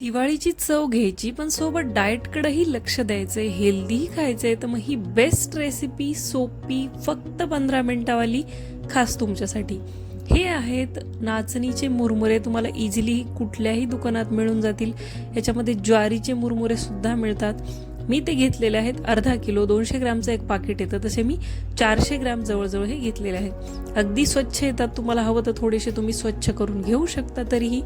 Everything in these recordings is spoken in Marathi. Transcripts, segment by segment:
दिवाळीची चव घ्यायची पण सोबत डाएटकडेही लक्ष द्यायचंय. हेल्दीही खायचंय तर मग ही बेस्ट रेसिपी सोपी फक्त पंधरा मिनिटावाली खास तुमच्यासाठी. हे आहेत नाचणीचे मुरमुरे. तुम्हाला इझिली कुठल्याही दुकानात मिळून जातील. याच्यामध्ये ज्वारीचे मुरमुरे सुद्धा मिळतात. मी ते घेतलेले आहेत अर्धा किलो दोनशे ग्रॅमचं एक पाकिट येतं. तसे मी चारशे ग्रॅम जवळजवळ हे घेतलेले आहेत. अगदी स्वच्छ येतात. तुम्हाला हवं तर थोडेसे तुम्ही स्वच्छ करून घेऊ शकता तरीही.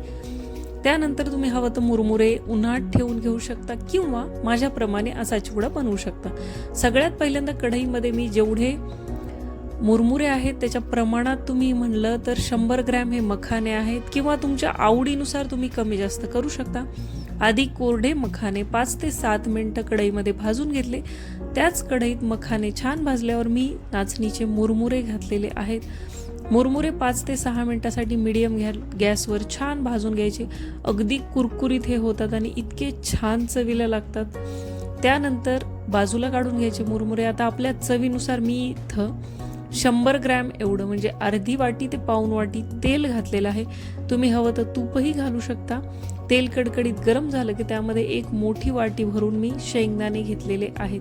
त्यानंतर तुम्ही हवं तर मुरमुरे उन्हात ठेवून घेऊ शकता किंवा माझ्याप्रमाणे असा चिवडा बनवू शकता. सगळ्यात पहिल्यांदा कढईमध्ये मी जेवढे मुरमुरे आहेत त्याच्या प्रमाणात तुम्ही म्हणलं तर शंभर ग्रॅम हे मखाने आहेत किंवा तुमच्या आवडीनुसार तुम्ही कमी जास्त करू शकता. आधी कोरडे मखाने पाच ते सात मिनटं कढईमध्ये भाजून घेतले. त्याच कढईत मखाने छान भाजल्यावर मी नाचणीचे मुरमुरे घातलेले आहेत. मुरमुरे पाच ते सहा मिनिटासाठी मिडियम घ्या गॅसवर छान भाजून घ्यायचे. अगदी कुरकुरीत हे होतात आणि इतके छान चवीला लागतात. त्यानंतर बाजूला काढून घ्यायचे मुरमुरे. आता आपल्या चवीनुसार मी इथं शंभर ग्रॅम एवढं म्हणजे अर्धी वाटी ते पाऊन वाटी तेल घातलेलं आहे. तुम्ही हवं तर तूपही घालू शकता. तेल कडकडीत गरम झालं की त्यामध्ये एक मोठी वाटी भरून मी शेंगदाणे घेतलेले आहेत.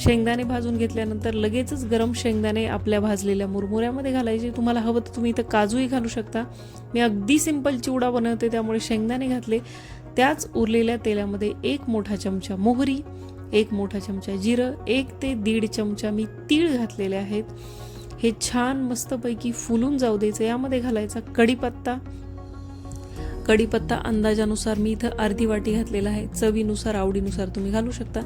शेंगदाणे भाजून घेतल्यानंतर लगेचच गरम शेंगदाणे आपल्या भाजलेल्या मुरमुऱ्यामध्ये घालायचे. तुम्हाला हवं तर तुम्ही इथं काजूही घालू शकता. मी अगदी सिंपल चिवडा बनवते त्यामुळे शेंगदाणे घातले. त्याच उरलेल्या तेलामध्ये एक मोठा चमचा मोहरी एक मोठा चमचा जिरं एक ते दीड चमचा मी तीळ घातलेले आहेत. हे छान मस्तपैकी फुलून जाऊ द्यायचं. यामध्ये घालायचा कढीपत्ता. कढीपत्ता अंदाजानुसार मी इथं अर्धी वाटी घातलेला आहे. चवीनुसार आवडीनुसार तुम्ही घालू शकता.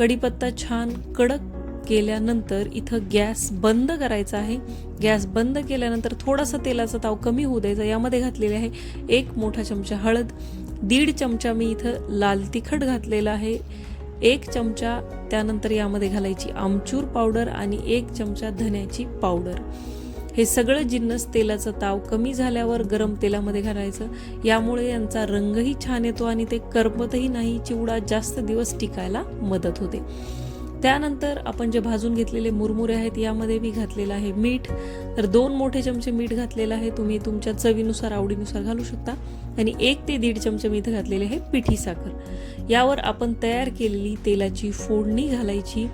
कढीपत्ता छान कडक केल्यानंतर इथं गॅस बंद करायचा आहे. गॅस बंद केल्यानंतर थोडासा तेलाचा ताव कमी होऊ द्यायचा. यामध्ये घातलेले आहे एक मोठा चमचा हळद दीड चमचा मी इथं लाल तिखट घातलेला आहे. एक चमचा त्यानंतर यामध्ये घालायची आमचूर पावडर आणि एक चमचा धन्याची पावडर. हे सगळं जिन्नस तेलाचा ताव कमी झाल्यावर गरम तेलामध्ये घालायचं. यामुळे यांचा रंगही छान येतो आणि ते करपतही नाही चिवडा जास्त दिवस टिकायला मदत होते. त्यानंतर आपण जे भाजून घेतलेले मुरमुरे आहेत यामध्ये मी घातलेलं आहे मीठ. तर दोन मोठे चमचे मीठ घातलेलं आहे. तुम्ही तुमच्या चवीनुसार आवडीनुसार घालू शकता. आणि एक ते दीड चमचे मी इथं घातलेले आहे पिठी साखर. यावर आपण तयार केलेली तेलाची फोडणी घालायची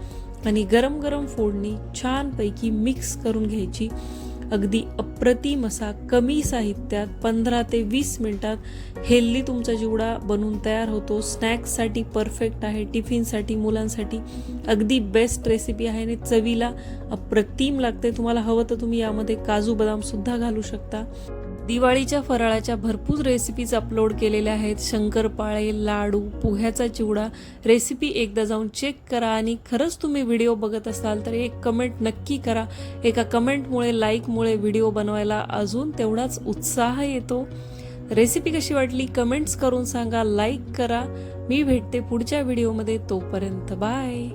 आणि गरम गरम फोडणी छानपैकी मिक्स करून घ्यायची. अगदी अप्रतिम असा कमी साहित्यात पंधरा ते वीस मिनिटात हेल्दी तुमचा चिवडा बनून तयार होतो. स्नॅक्ससाठी परफेक्ट आहे टिफिनसाठी मुलांसाठी अगदी बेस्ट रेसिपी आहे आणि चवीला अप्रतिम लागते. तुम्हाला हवं तर तुम्ही यामध्ये काजू बदामसुद्धा घालू शकता. दिवाळीच्या फराळाच्या भरपूर रेसिपीज अपलोड केलेल्या आहेत. शंकरपाळे लाडू पोह्याचा चिवडा. रेसिपी एकदा जाऊन चेक करा आणि खरंच तुम्ही व्हिडिओ बघत असाल तर एक कमेंट नक्की करा. एका कमेंटमुळे लाईकमुळे व्हिडिओ बनवायला अजून तेवढाच उत्साह येतो. रेसिपी कशी वाटली कमेंट्स करून सांगा लाईक करा. मी भेटते पुढच्या व्हिडिओमध्ये तोपर्यंत बाय